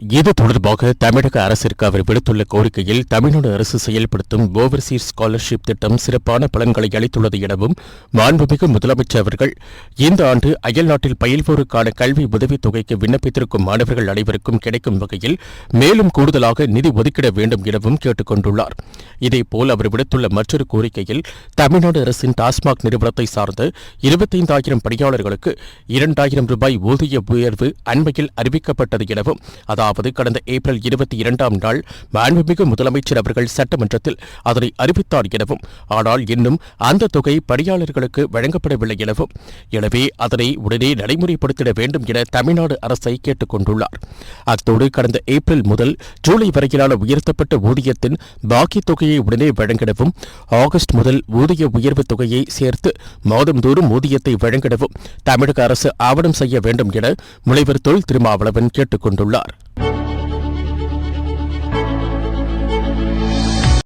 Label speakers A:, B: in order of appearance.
A: இது தொடர்பாக தமிழக அரசிற்கு அவர் விடுத்துள்ள கோரிக்கையில் தமிழ்நாடு அரசு செயல்படுத்தும் ஓவர்சீஸ் ஸ்காலர்ஷிப் திட்டம் சிறப்பான பலன்களை அளித்துள்ளது எனவும் மாண்புமிகு முதலமைச்சர் அவர்கள் இந்த ஆண்டு அயல்நாட்டில் பயில்வோருக்கான கல்வி உதவித் தொகைக்கு விண்ணப்பித்திருக்கும் மாணவர்கள் அனைவருக்கும் கிடைக்கும் வகையில் மேலும் கூடுதலாக நிதி ஒதுக்கிட வேண்டும் எனவும் கேட்டுக் கொண்டுள்ளார் இதேபோல் அவர் விடுத்துள்ள மற்றொரு கோரிக்கையில் தமிழ்நாடு அரசின் டாஸ்மாக் நிறுவனத்தை சார்ந்த இருபத்தைந்தாயிரம் பணியாளர்களுக்கு இரண்டாயிரம் ரூபாய் ஊதிய உயர்வு அண்மையில் அறிவிக்கப்பட்டது எனவும் அதாவது அதாவது கடந்த ஏப்ரல் இருபத்தி இரண்டாம் நாள் மாண்புமிகு முதலமைச்சர் அவர்கள் சட்டமன்றத்தில் அதனை அறிவித்தார் எனவும் ஆனால் இன்னும் அந்த தொகை பணியாளர்களுக்கு வழங்கப்படவில்லை எனவும் எனவே அதனை உடனே நடைமுறைப்படுத்திட வேண்டும் என தமிழ்நாடு அரசை கேட்டுக் கொண்டுள்ளார் அத்தோடு கடந்த ஏப்ரல் முதல் ஜூலை வரையிலான உயர்த்தப்பட்ட ஊதியத்தின் பாக்கி தொகையை உடனே வழங்கிடவும் ஆகஸ்ட் முதல் ஊதிய உயர்வு தொகையை சேர்த்து மாதந்தோறும் ஊதியத்தை வழங்கிடவும் தமிழக அரசு ஆவணம் செய்ய வேண்டும் என முனைவர் தொல் திருமாவளவன் கேட்டுக் கொண்டுள்ளார்